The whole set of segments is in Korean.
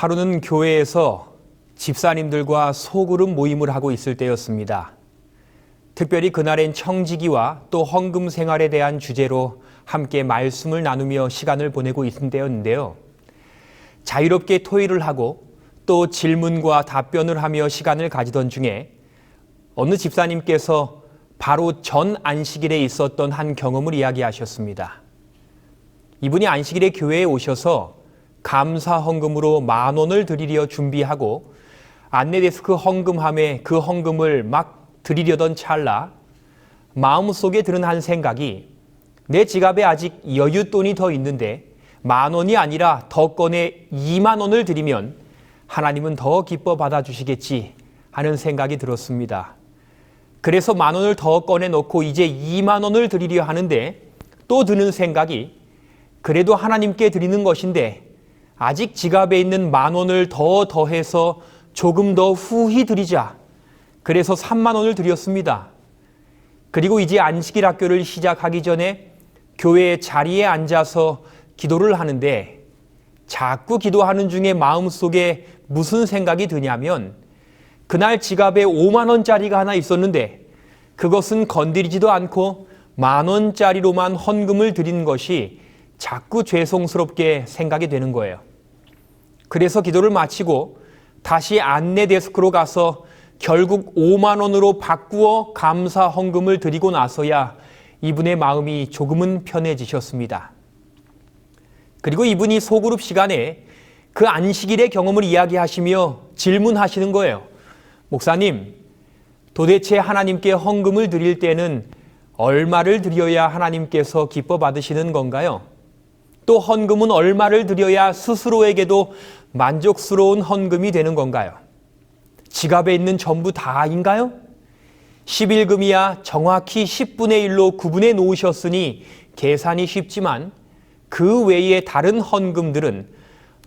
하루는 교회에서 집사님들과 소그룹 모임을 하고 있을 때였습니다. 특별히 그날엔 청지기와 또 헌금 생활에 대한 주제로 함께 말씀을 나누며 시간을 보내고 있을 때였는데요. 자유롭게 토의를 하고 또 질문과 답변을 하며 시간을 가지던 중에 어느 집사님께서 바로 전 안식일에 있었던 한 경험을 이야기하셨습니다. 이분이 안식일에 교회에 오셔서 감사 헌금으로 만 원을 드리려 준비하고 안내데스크 헌금함에 그 헌금을 막 드리려던 찰나 마음속에 드는 한 생각이 내 지갑에 아직 여윳돈이 더 있는데 만 원이 아니라 더 꺼내 2만 원을 드리면 하나님은 더 기뻐 받아주시겠지 하는 생각이 들었습니다. 그래서 만 원을 더 꺼내 놓고 이제 2만 원을 드리려 하는데 또 드는 생각이 그래도 하나님께 드리는 것인데 아직 지갑에 있는 만 원을 더 더해서 조금 더 후히 드리자. 그래서 3만 원을 드렸습니다. 그리고 이제 안식일 학교를 시작하기 전에 교회 자리에 앉아서 기도를 하는데 자꾸 기도하는 중에 마음속에 무슨 생각이 드냐면 그날 지갑에 5만 원짜리가 하나 있었는데 그것은 건드리지도 않고 만 원짜리로만 헌금을 드린 것이 자꾸 죄송스럽게 생각이 되는 거예요. 그래서 기도를 마치고 다시 안내 데스크로 가서 결국 5만 원으로 바꾸어 감사 헌금을 드리고 나서야 이분의 마음이 조금은 편해지셨습니다. 그리고 이분이 소그룹 시간에 그 안식일의 경험을 이야기하시며 질문하시는 거예요. 목사님, 도대체 하나님께 헌금을 드릴 때는 얼마를 드려야 하나님께서 기뻐 받으시는 건가요? 또 헌금은 얼마를 드려야 스스로에게도 만족스러운 헌금이 되는 건가요? 지갑에 있는 전부 다인가요? 11금이야 정확히 10분의 1로 구분해 놓으셨으니 계산이 쉽지만 그 외에 다른 헌금들은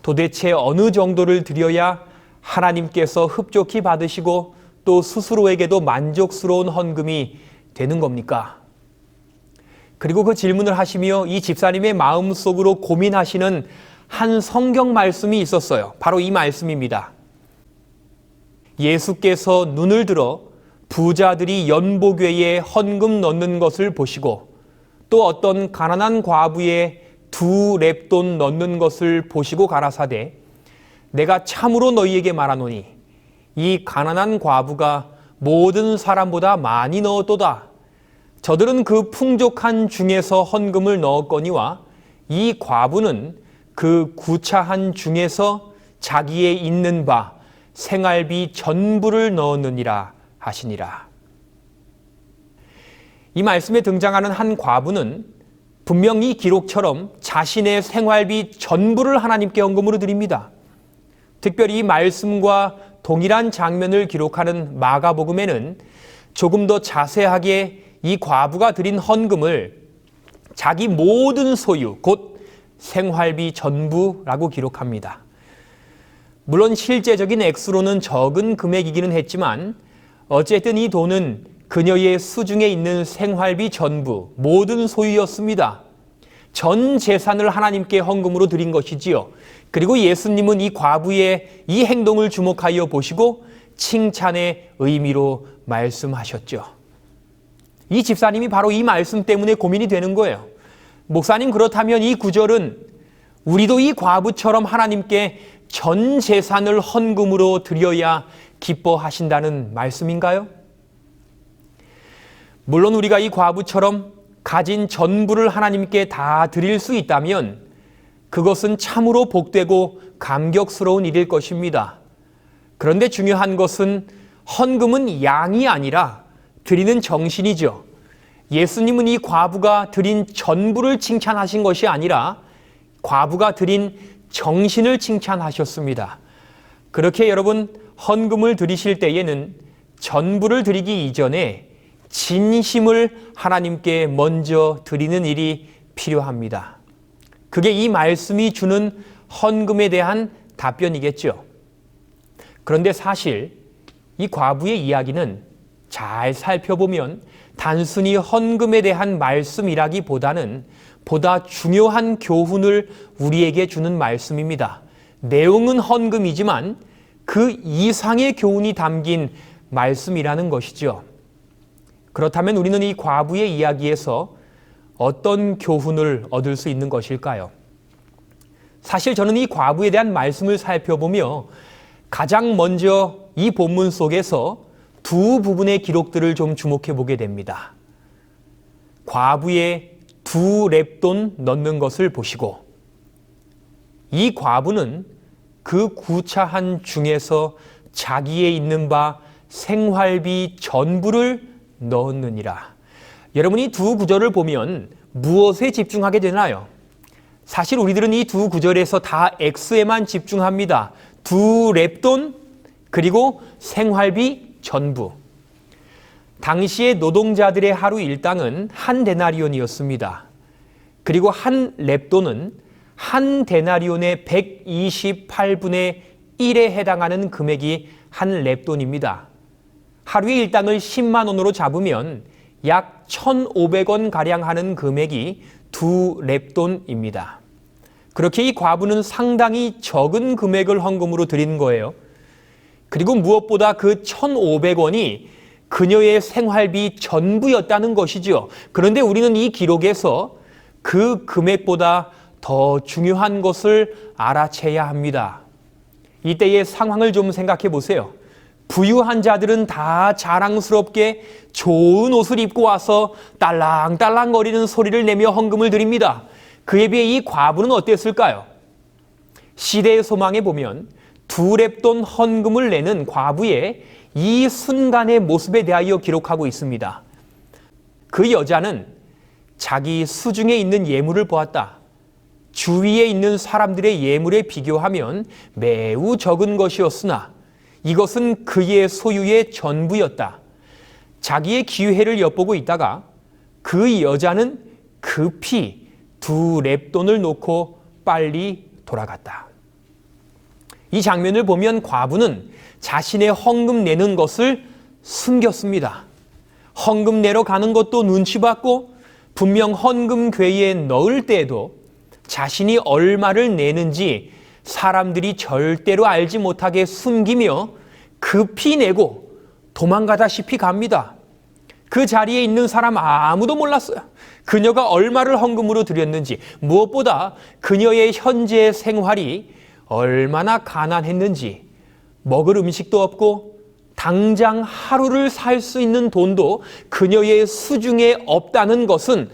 도대체 어느 정도를 드려야 하나님께서 흡족히 받으시고 또 스스로에게도 만족스러운 헌금이 되는 겁니까? 그리고 그 질문을 하시며 이 집사님의 마음속으로 고민하시는 한 성경 말씀이 있었어요. 바로 이 말씀입니다. 예수께서 눈을 들어 부자들이 연복외에 헌금 넣는 것을 보시고 또 어떤 가난한 과부의 두 랩돈 넣는 것을 보시고 가라사대 내가 참으로 너희에게 말하노니 이 가난한 과부가 모든 사람보다 많이 넣었도다. 저들은 그 풍족한 중에서 헌금을 넣었거니와 이 과부는 그 구차한 중에서 자기의 있는 바 생활비 전부를 넣었느니라 하시니라. 이 말씀에 등장하는 한 과부는 분명히 기록처럼 자신의 생활비 전부를 하나님께 헌금으로 드립니다. 특별히 이 말씀과 동일한 장면을 기록하는 마가복음에는 조금 더 자세하게 이 과부가 드린 헌금을 자기 모든 소유, 곧 생활비 전부라고 기록합니다. 물론 실제적인 액수로는 적은 금액이기는 했지만 어쨌든 이 돈은 그녀의 수중에 있는 생활비 전부, 모든 소유였습니다. 전 재산을 하나님께 헌금으로 드린 것이지요. 그리고 예수님은 이 과부의 이 행동을 주목하여 보시고 칭찬의 의미로 말씀하셨죠. 이 집사님이 바로 이 말씀 때문에 고민이 되는 거예요. 목사님, 그렇다면 이 구절은 우리도 이 과부처럼 하나님께 전 재산을 헌금으로 드려야 기뻐하신다는 말씀인가요? 물론 우리가 이 과부처럼 가진 전부를 하나님께 다 드릴 수 있다면 그것은 참으로 복되고 감격스러운 일일 것입니다. 그런데 중요한 것은 헌금은 양이 아니라 드리는 정신이죠. 예수님은 이 과부가 드린 전부를 칭찬하신 것이 아니라 과부가 드린 정신을 칭찬하셨습니다. 그렇게 여러분 헌금을 드리실 때에는 전부를 드리기 이전에 진심을 하나님께 먼저 드리는 일이 필요합니다. 그게 이 말씀이 주는 헌금에 대한 답변이겠죠. 그런데 사실 이 과부의 이야기는 잘 살펴보면 단순히 헌금에 대한 말씀이라기보다는 보다 중요한 교훈을 우리에게 주는 말씀입니다. 내용은 헌금이지만 그 이상의 교훈이 담긴 말씀이라는 것이죠. 그렇다면 우리는 이 과부의 이야기에서 어떤 교훈을 얻을 수 있는 것일까요? 사실 저는 이 과부에 대한 말씀을 살펴보며 가장 먼저 이 본문 속에서 두 부분의 기록들을 좀 주목해 보게 됩니다. 과부의 두 랩돈 넣는 것을 보시고 이 과부는 그 구차한 중에서 자기의 있는 바 생활비 전부를 넣었느니라. 여러분이 두 구절을 보면 무엇에 집중하게 되나요? 사실 우리들은 이 두 구절에서 다 X에만 집중합니다. 두 랩돈 그리고 생활비 전부. 당시의 노동자들의 하루 일당은 한 데나리온이었습니다. 그리고 한 랩돈은 한 데나리온의 128분의 1에 해당하는 금액이 한 랩돈입니다. 하루의 일당을 10만 원으로 잡으면 약 1,500원 가량 하는 금액이 두 랩돈입니다. 그렇게 이 과부는 상당히 적은 금액을 헌금으로 드린 거예요. 그리고 무엇보다 그 1,500원이 그녀의 생활비 전부였다는 것이죠. 그런데 우리는 이 기록에서 그 금액보다 더 중요한 것을 알아채야 합니다. 이때의 상황을 좀 생각해 보세요. 부유한 자들은 다 자랑스럽게 좋은 옷을 입고 와서 딸랑딸랑거리는 소리를 내며 헌금을 드립니다. 그에 비해 이 과부는 어땠을까요? 시대의 소망에 보면 두 랩돈 헌금을 내는 과부의 이 순간의 모습에 대하여 기록하고 있습니다. 그 여자는 자기 수중에 있는 예물을 보았다. 주위에 있는 사람들의 예물에 비교하면 매우 적은 것이었으나 이것은 그의 소유의 전부였다. 자기의 기회를 엿보고 있다가 그 여자는 급히 두 랩돈을 놓고 빨리 돌아갔다. 이 장면을 보면 과부는 자신의 헌금 내는 것을 숨겼습니다. 헌금 내러 가는 것도 눈치 봤고 분명 헌금 궤에 넣을 때에도 자신이 얼마를 내는지 사람들이 절대로 알지 못하게 숨기며 급히 내고 도망가다시피 갑니다. 그 자리에 있는 사람 아무도 몰랐어요. 그녀가 얼마를 헌금으로 드렸는지, 무엇보다 그녀의 현재 생활이 얼마나 가난했는지, 먹을 음식도 없고, 당장 하루를 살 수 있는 돈도 그녀의 수중에 없다는 것은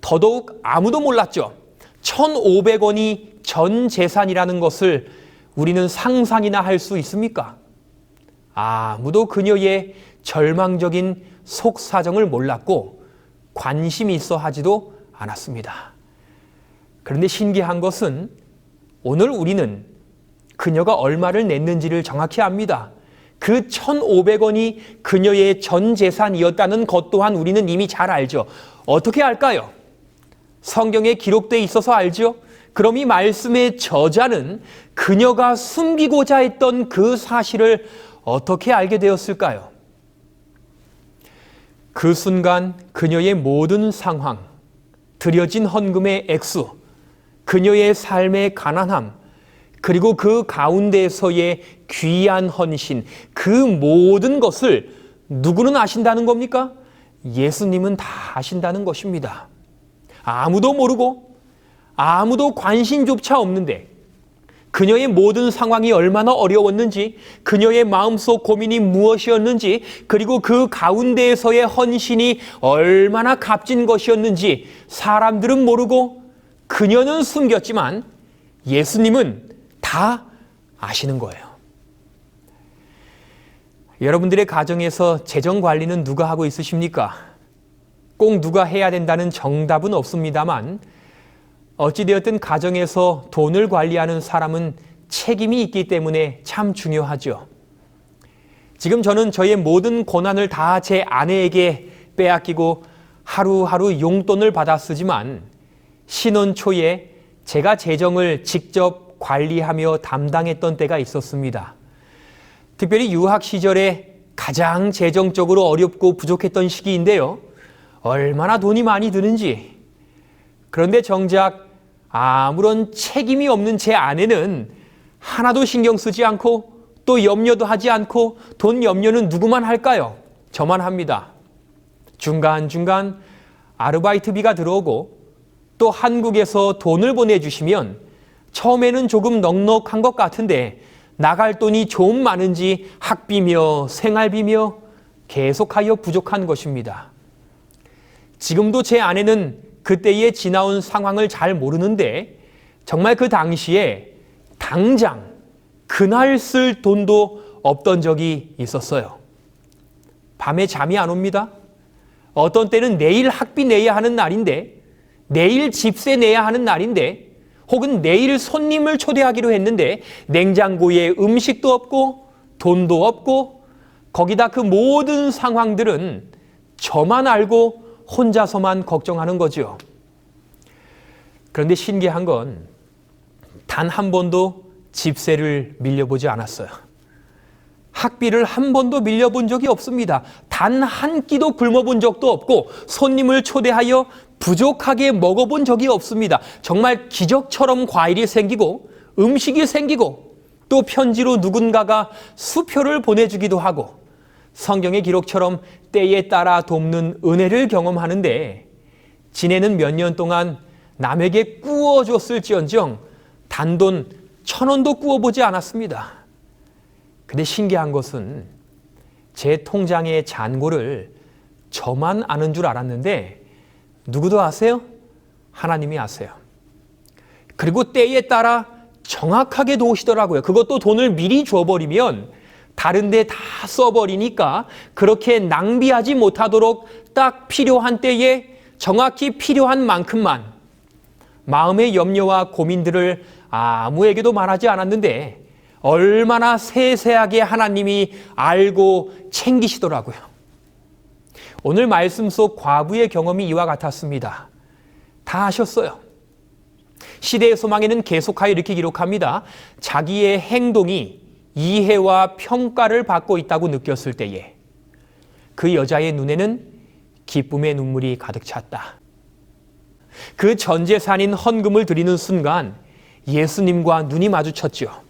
더더욱 아무도 몰랐죠. 1,500원이 전 재산이라는 것을 우리는 상상이나 할 수 있습니까? 아무도 그녀의 절망적인 속사정을 몰랐고 관심이 있어 하지도 않았습니다. 그런데 신기한 것은 오늘 우리는 그녀가 얼마를 냈는지를 정확히 압니다. 그 1,500원이 그녀의 전 재산이었다는 것 또한 우리는 이미 잘 알죠. 어떻게 알까요? 성경에 기록되어 있어서 알죠? 그럼 이 말씀의 저자는 그녀가 숨기고자 했던 그 사실을 어떻게 알게 되었을까요? 그 순간 그녀의 모든 상황, 들여진 헌금의 액수, 그녀의 삶의 가난함, 그리고 그 가운데서의 귀한 헌신, 그 모든 것을 누구는 아신다는 겁니까? 예수님은 다 아신다는 것입니다. 아무도 모르고 아무도 관심조차 없는데 그녀의 모든 상황이 얼마나 어려웠는지, 그녀의 마음속 고민이 무엇이었는지, 그리고 그 가운데에서의 헌신이 얼마나 값진 것이었는지 사람들은 모르고 그녀는 숨겼지만 예수님은 다 아시는 거예요. 여러분들의 가정에서 재정 관리는 누가 하고 있으십니까? 꼭 누가 해야 된다는 정답은 없습니다만 어찌되었든 가정에서 돈을 관리하는 사람은 책임이 있기 때문에 참 중요하죠. 지금 저는 저의 모든 고난을 다 제 아내에게 빼앗기고 하루하루 용돈을 받아 쓰지만 신혼 초에 제가 재정을 직접 관리하며 담당했던 때가 있었습니다. 특별히 유학 시절에 가장 재정적으로 어렵고 부족했던 시기인데요. 얼마나 돈이 많이 드는지. 그런데 정작 아무런 책임이 없는 제 아내는 하나도 신경 쓰지 않고 또 염려도 하지 않고 돈 염려는 누구만 할까요? 저만 합니다. 중간중간 아르바이트비가 들어오고 또 한국에서 돈을 보내주시면 처음에는 조금 넉넉한 것 같은데 나갈 돈이 좀 많은지 학비며 생활비며 계속하여 부족한 것입니다. 지금도 제 아내는 그때의 지나온 상황을 잘 모르는데 정말 그 당시에 당장 그날 쓸 돈도 없던 적이 있었어요. 밤에 잠이 안 옵니다. 어떤 때는 내일 학비 내야 하는 날인데, 내일 집세 내야 하는 날인데, 혹은 내일 손님을 초대하기로 했는데, 냉장고에 음식도 없고, 돈도 없고, 거기다 그 모든 상황들은 저만 알고 혼자서만 걱정하는 거죠. 그런데 신기한 건 단 한 번도 집세를 밀려보지 않았어요. 학비를 한 번도 밀려본 적이 없습니다. 단 한 끼도 굶어본 적도 없고 손님을 초대하여 부족하게 먹어본 적이 없습니다. 정말 기적처럼 과일이 생기고 음식이 생기고 또 편지로 누군가가 수표를 보내주기도 하고 성경의 기록처럼 때에 따라 돕는 은혜를 경험하는데 지내는 몇 년 동안 남에게 꾸어줬을지언정 단돈 천 원도 꾸어보지 않았습니다. 근데 신기한 것은 제 통장의 잔고를 저만 아는 줄 알았는데 누구도 아세요? 하나님이 아세요. 그리고 때에 따라 정확하게 도우시더라고요. 그것도 돈을 미리 줘버리면 다른데 다 써버리니까 그렇게 낭비하지 못하도록 딱 필요한 때에 정확히 필요한 만큼만 마음의 염려와 고민들을 아무에게도 말하지 않았는데 얼마나 세세하게 하나님이 알고 챙기시더라고요. 오늘 말씀 속 과부의 경험이 이와 같았습니다. 다 하셨어요. 시대의 소망에는 계속하여 이렇게 기록합니다. 자기의 행동이 이해와 평가를 받고 있다고 느꼈을 때에 그 여자의 눈에는 기쁨의 눈물이 가득 찼다. 그 전재산인 헌금을 드리는 순간 예수님과 눈이 마주쳤죠.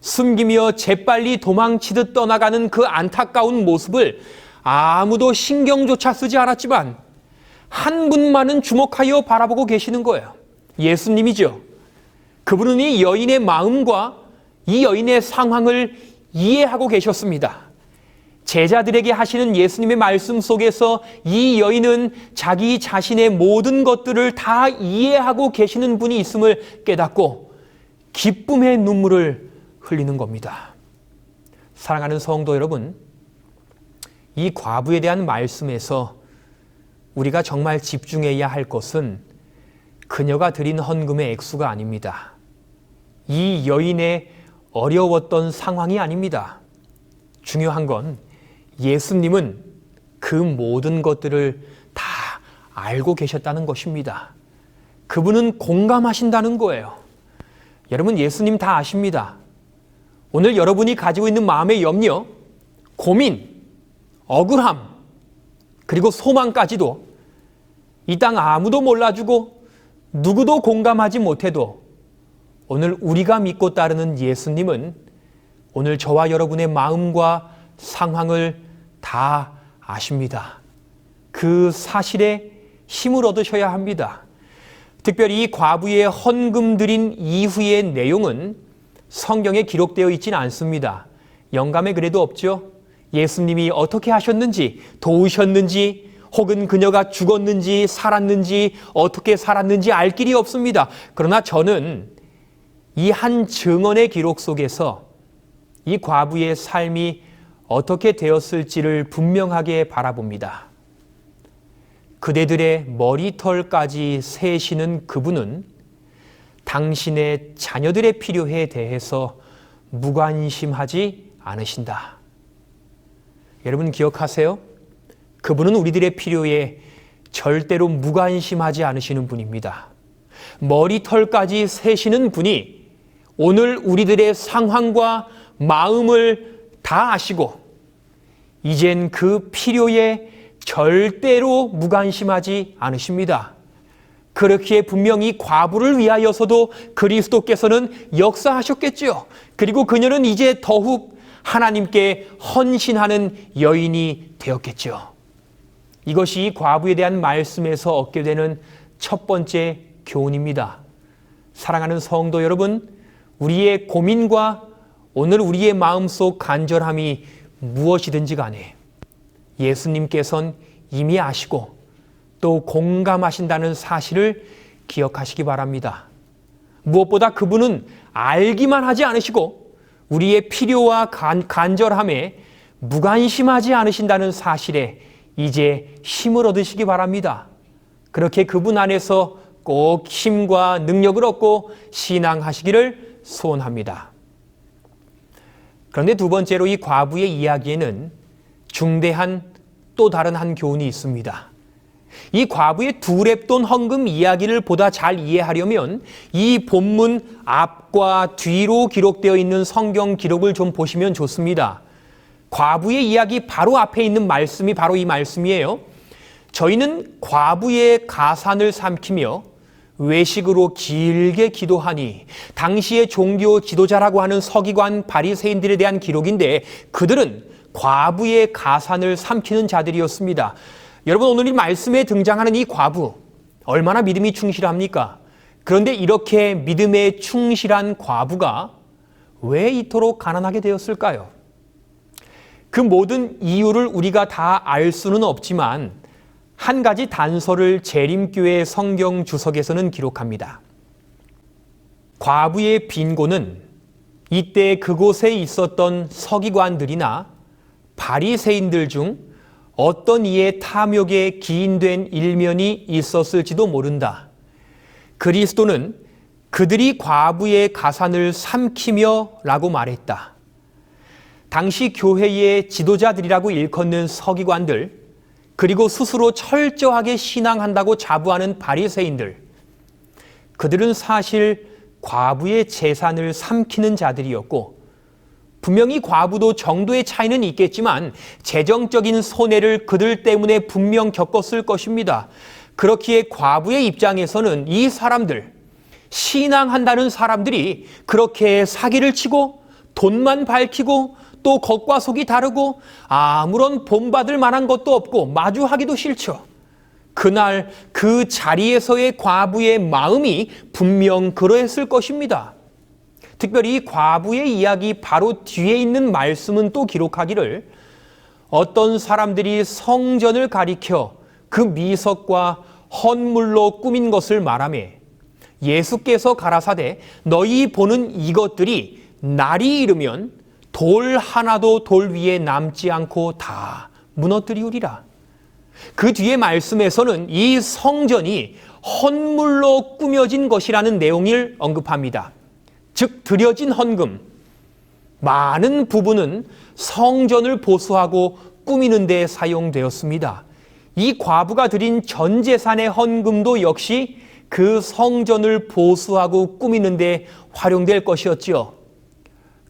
숨기며 재빨리 도망치듯 떠나가는 그 안타까운 모습을 아무도 신경조차 쓰지 않았지만 한 분만은 주목하여 바라보고 계시는 거예요. 예수님이죠. 그분은 이 여인의 마음과 이 여인의 상황을 이해하고 계셨습니다. 제자들에게 하시는 예수님의 말씀 속에서 이 여인은 자기 자신의 모든 것들을 다 이해하고 계시는 분이 있음을 깨닫고 기쁨의 눈물을 흘리는 겁니다. 사랑하는 성도 여러분, 이 과부에 대한 말씀에서 우리가 정말 집중해야 할 것은 그녀가 드린 헌금의 액수가 아닙니다. 이 여인의 어려웠던 상황이 아닙니다. 중요한 건 예수님은 그 모든 것들을 다 알고 계셨다는 것입니다. 그분은 공감하신다는 거예요. 여러분, 예수님 다 아십니다. 오늘 여러분이 가지고 있는 마음의 염려, 고민, 억울함, 그리고 소망까지도 이 땅 아무도 몰라주고 누구도 공감하지 못해도 오늘 우리가 믿고 따르는 예수님은 오늘 저와 여러분의 마음과 상황을 다 아십니다. 그 사실에 힘을 얻으셔야 합니다. 특별히 이 과부의 헌금 드린 이후의 내용은 성경에 기록되어 있지는 않습니다. 영감에 그래도 없죠. 예수님이 어떻게 하셨는지, 도우셨는지, 혹은 그녀가 죽었는지, 살았는지, 어떻게 살았는지 알 길이 없습니다. 그러나 저는 이 한 증언의 기록 속에서 이 과부의 삶이 어떻게 되었을지를 분명하게 바라봅니다. 그대들의 머리털까지 세시는 그분은 당신의 자녀들의 필요에 대해서 무관심하지 않으신다. 여러분 기억하세요? 그분은 우리들의 필요에 절대로 무관심하지 않으시는 분입니다. 머리털까지 세시는 분이 오늘 우리들의 상황과 마음을 다 아시고 이젠 그 필요에 절대로 무관심하지 않으십니다. 그렇기에 분명히 과부를 위하여서도 그리스도께서는 역사하셨겠지요. 그리고 그녀는 이제 더욱 하나님께 헌신하는 여인이 되었겠죠. 이것이 이 과부에 대한 말씀에서 얻게 되는 첫 번째 교훈입니다. 사랑하는 성도 여러분, 우리의 고민과 오늘 우리의 마음속 간절함이 무엇이든지 간에 예수님께서는 이미 아시고 또 공감하신다는 사실을 기억하시기 바랍니다. 무엇보다 그분은 알기만 하지 않으시고 우리의 필요와 간, 간절함에 무관심하지 않으신다는 사실에 이제 힘을 얻으시기 바랍니다. 그렇게 그분 안에서 꼭 힘과 능력을 얻고 신앙하시기를 소원합니다. 그런데 두 번째로 이 과부의 이야기에는 중대한 또 다른 한 교훈이 있습니다. 이 과부의 두랩돈 헌금 이야기를 보다 잘 이해하려면 이 본문 앞과 뒤로 기록되어 있는 성경 기록을 좀 보시면 좋습니다. 과부의 이야기 바로 앞에 있는 말씀이 바로 이 말씀이에요. 저희는 과부의 가산을 삼키며 외식으로 길게 기도하니 당시의 종교 지도자라고 하는 서기관 바리새인들에 대한 기록인데 그들은 과부의 가산을 삼키는 자들이었습니다. 여러분 오늘 이 말씀에 등장하는 이 과부 얼마나 믿음이 충실합니까? 그런데 이렇게 믿음에 충실한 과부가 왜 이토록 가난하게 되었을까요? 그 모든 이유를 우리가 다 알 수는 없지만 한 가지 단서를 재림교회 성경 주석에서는 기록합니다. 과부의 빈곤은 이때 그곳에 있었던 서기관들이나 바리새인들 중 어떤 이의 탐욕에 기인된 일면이 있었을지도 모른다. 그리스도는 그들이 과부의 가산을 삼키며 라고 말했다. 당시 교회의 지도자들이라고 일컫는 서기관들, 그리고 스스로 철저하게 신앙한다고 자부하는 바리새인들, 그들은 사실 과부의 재산을 삼키는 자들이었고, 분명히 과부도 정도의 차이는 있겠지만 재정적인 손해를 그들 때문에 분명 겪었을 것입니다. 그렇기에 과부의 입장에서는 이 사람들, 신앙한다는 사람들이 그렇게 사기를 치고 돈만 밝히고 또 겉과 속이 다르고 아무런 본받을 만한 것도 없고 마주하기도 싫죠. 그날 그 자리에서의 과부의 마음이 분명 그러했을 것입니다. 특별히 과부의 이야기 바로 뒤에 있는 말씀은 또 기록하기를 어떤 사람들이 성전을 가리켜 그 미석과 헌물로 꾸민 것을 말하매 예수께서 가라사대 너희 보는 이것들이 날이 이르면 돌 하나도 돌 위에 남지 않고 다 무너뜨리우리라. 그 뒤에 말씀에서는 이 성전이 헌물로 꾸며진 것이라는 내용을 언급합니다. 즉 드려진 헌금 많은 부분은 성전을 보수하고 꾸미는 데 사용되었습니다. 이 과부가 드린 전 재산의 헌금도 역시 그 성전을 보수하고 꾸미는 데 활용될 것이었지요.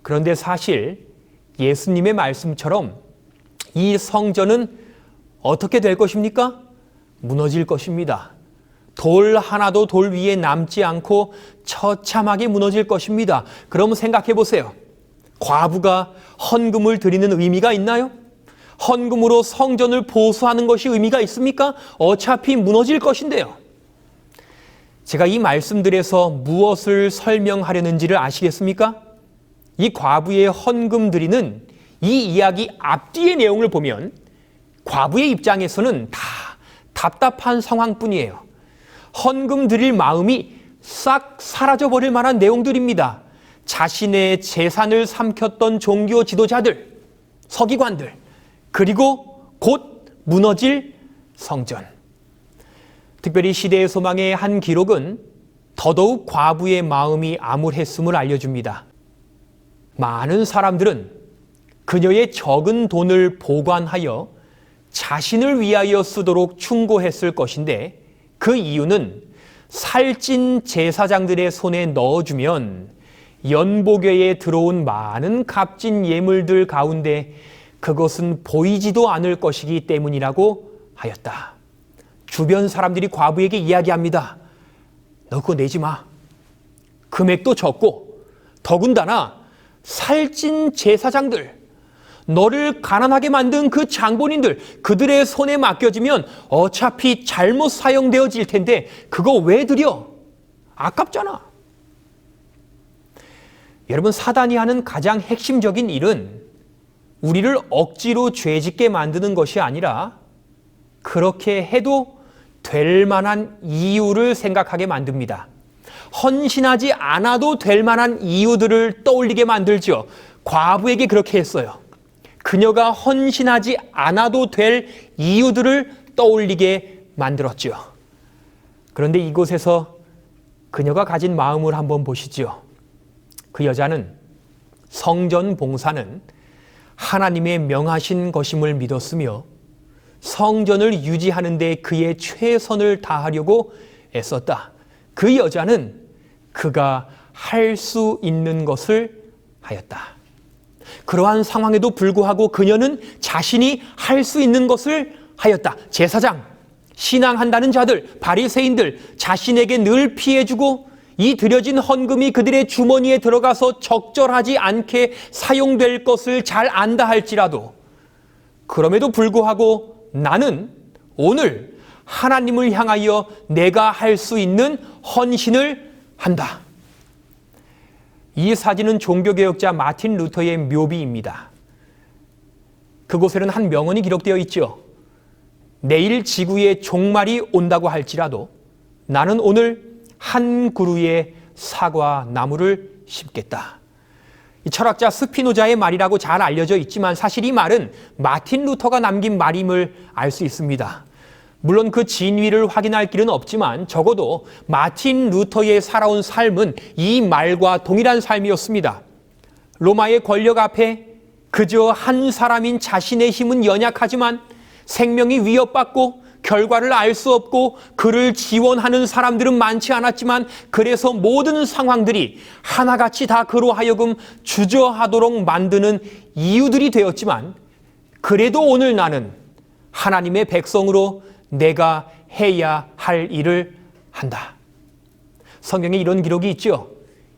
그런데 사실 예수님의 말씀처럼 이 성전은 어떻게 될 것입니까? 무너질 것입니다. 돌 하나도 돌 위에 남지 않고 처참하게 무너질 것입니다. 그럼 생각해 보세요. 과부가 헌금을 드리는 의미가 있나요? 헌금으로 성전을 보수하는 것이 의미가 있습니까? 어차피 무너질 것인데요. 제가 이 말씀들에서 무엇을 설명하려는지를 아시겠습니까? 이 과부의 헌금 드리는 이 이야기 앞뒤의 내용을 보면 과부의 입장에서는 다 답답한 상황뿐이에요. 헌금 드릴 마음이 싹 사라져 버릴 만한 내용들입니다. 자신의 재산을 삼켰던 종교 지도자들, 서기관들, 그리고 곧 무너질 성전. 특별히 시대의 소망의 한 기록은 더더욱 과부의 마음이 암울했음을 알려줍니다. 많은 사람들은 그녀의 적은 돈을 보관하여 자신을 위하여 쓰도록 충고했을 것인데 그 이유는 살찐 제사장들의 손에 넣어주면 연복회에 들어온 많은 값진 예물들 가운데 그것은 보이지도 않을 것이기 때문이라고 하였다. 주변 사람들이 과부에게 이야기합니다. 너 그거 내지 마. 금액도 적고 더군다나 살찐 제사장들 너를 가난하게 만든 그 장본인들 그들의 손에 맡겨지면 어차피 잘못 사용되어질 텐데 그거 왜 드려? 아깝잖아. 여러분 사단이 하는 가장 핵심적인 일은 우리를 억지로 죄짓게 만드는 것이 아니라 그렇게 해도 될 만한 이유를 생각하게 만듭니다. 헌신하지 않아도 될 만한 이유들을 떠올리게 만들죠. 과부에게 그렇게 했어요. 그녀가 헌신하지 않아도 될 이유들을 떠올리게 만들었죠. 그런데 이곳에서 그녀가 가진 마음을 한번 보시죠. 그 여자는 성전 봉사는 하나님의 명하신 것임을 믿었으며 성전을 유지하는 데 그의 최선을 다하려고 애썼다. 그 여자는 그가 할 수 있는 것을 하였다. 그러한 상황에도 불구하고 그녀는 자신이 할 수 있는 것을 하였다. 제사장, 신앙한다는 자들, 바리새인들 자신에게 늘 피해주고 이 드려진 헌금이 그들의 주머니에 들어가서 적절하지 않게 사용될 것을 잘 안다 할지라도 그럼에도 불구하고 나는 오늘 하나님을 향하여 내가 할 수 있는 헌신을 한다. 이 사진은 종교개혁자 마틴 루터의 묘비입니다. 그곳에는 한 명언이 기록되어 있죠. 내일 지구에 종말이 온다고 할지라도 나는 오늘 한 그루의 사과 나무를 심겠다. 이 철학자 스피노자의 말이라고 잘 알려져 있지만 사실 이 말은 마틴 루터가 남긴 말임을 알 수 있습니다. 물론 그 진위를 확인할 길은 없지만 적어도 마틴 루터의 살아온 삶은 이 말과 동일한 삶이었습니다. 로마의 권력 앞에 그저 한 사람인 자신의 힘은 연약하지만 생명이 위협받고 결과를 알 수 없고 그를 지원하는 사람들은 많지 않았지만 그래서 모든 상황들이 하나같이 다 그로 하여금 주저하도록 만드는 이유들이 되었지만 그래도 오늘 나는 하나님의 백성으로 내가 해야 할 일을 한다. 성경에 이런 기록이 있죠.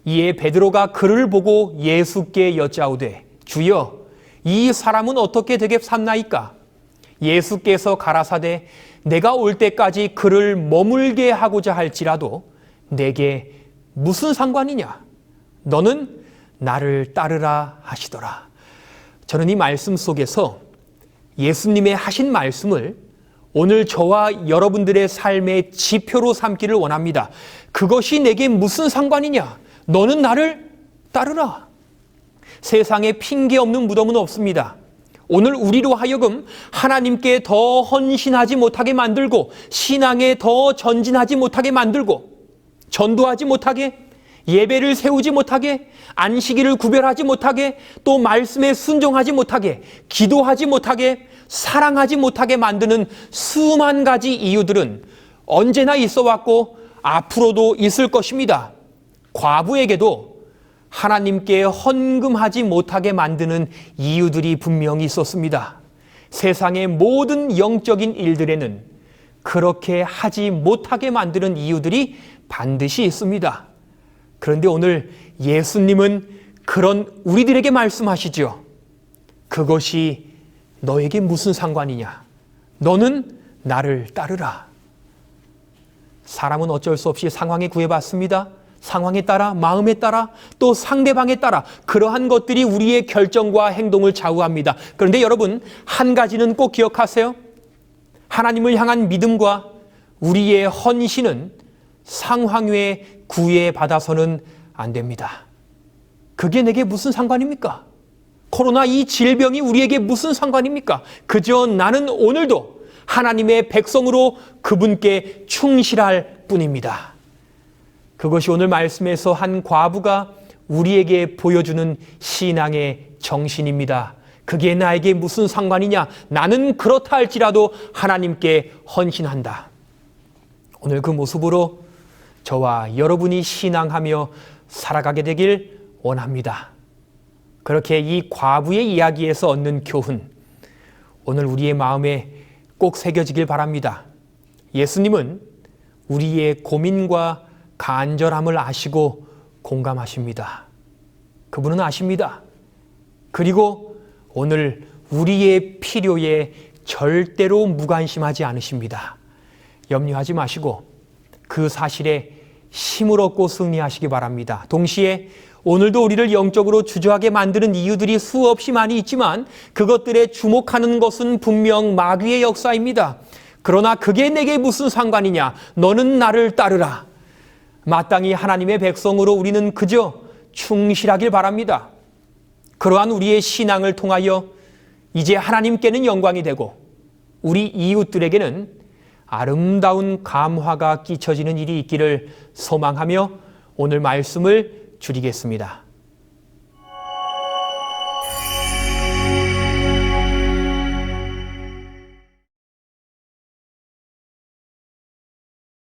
이에 베드로가 그를 보고 예수께 여짜오되 주여 이 사람은 어떻게 되게 삼나이까? 예수께서 가라사대 내가 올 때까지 그를 머물게 하고자 할지라도 내게 무슨 상관이냐? 너는 나를 따르라 하시더라. 저는 이 말씀 속에서 예수님의 하신 말씀을 오늘 저와 여러분들의 삶의 지표로 삼기를 원합니다. 그것이 내게 무슨 상관이냐? 너는 나를 따르라. 세상에 핑계 없는 무덤은 없습니다. 오늘 우리로 하여금 하나님께 더 헌신하지 못하게 만들고 신앙에 더 전진하지 못하게 만들고 전도하지 못하게 예배를 세우지 못하게 안식일을 구별하지 못하게 또 말씀에 순종하지 못하게 기도하지 못하게 사랑하지 못하게 만드는 수만 가지 이유들은 언제나 있어 왔고 앞으로도 있을 것입니다. 과부에게도 하나님께 헌금하지 못하게 만드는 이유들이 분명히 있었습니다. 세상의 모든 영적인 일들에는 그렇게 하지 못하게 만드는 이유들이 반드시 있습니다. 그런데 오늘 예수님은 그런 우리들에게 말씀하시죠. 그것이 너에게 무슨 상관이냐? 너는 나를 따르라. 사람은 어쩔 수 없이 상황에 구애받습니다. 상황에 따라, 마음에 따라, 또 상대방에 따라 그러한 것들이 우리의 결정과 행동을 좌우합니다. 그런데 여러분, 한 가지는 꼭 기억하세요. 하나님을 향한 믿음과 우리의 헌신은 상황에 구애받아서는 안 됩니다. 그게 내게 무슨 상관입니까? 코로나 이 질병이 우리에게 무슨 상관입니까? 그저 나는 오늘도 하나님의 백성으로 그분께 충실할 뿐입니다. 그것이 오늘 말씀에서 한 과부가 우리에게 보여주는 신앙의 정신입니다. 그게 나에게 무슨 상관이냐? 나는 그렇다 할지라도 하나님께 헌신한다. 오늘 그 모습으로 저와 여러분이 신앙하며 살아가게 되길 원합니다. 그렇게 이 과부의 이야기에서 얻는 교훈, 오늘 우리의 마음에 꼭 새겨지길 바랍니다. 예수님은 우리의 고민과 간절함을 아시고 공감하십니다. 그분은 아십니다. 그리고 오늘 우리의 필요에 절대로 무관심하지 않으십니다. 염려하지 마시고 그 사실에 힘을 얻고 승리하시기 바랍니다. 동시에 오늘도 우리를 영적으로 주저하게 만드는 이유들이 수없이 많이 있지만 그것들에 주목하는 것은 분명 마귀의 역사입니다. 그러나 그게 내게 무슨 상관이냐? 너는 나를 따르라. 마땅히 하나님의 백성으로 우리는 그저 충실하길 바랍니다. 그러한 우리의 신앙을 통하여 이제 하나님께는 영광이 되고 우리 이웃들에게는 아름다운 감화가 끼쳐지는 일이 있기를 소망하며 오늘 말씀을 줄이겠습니다.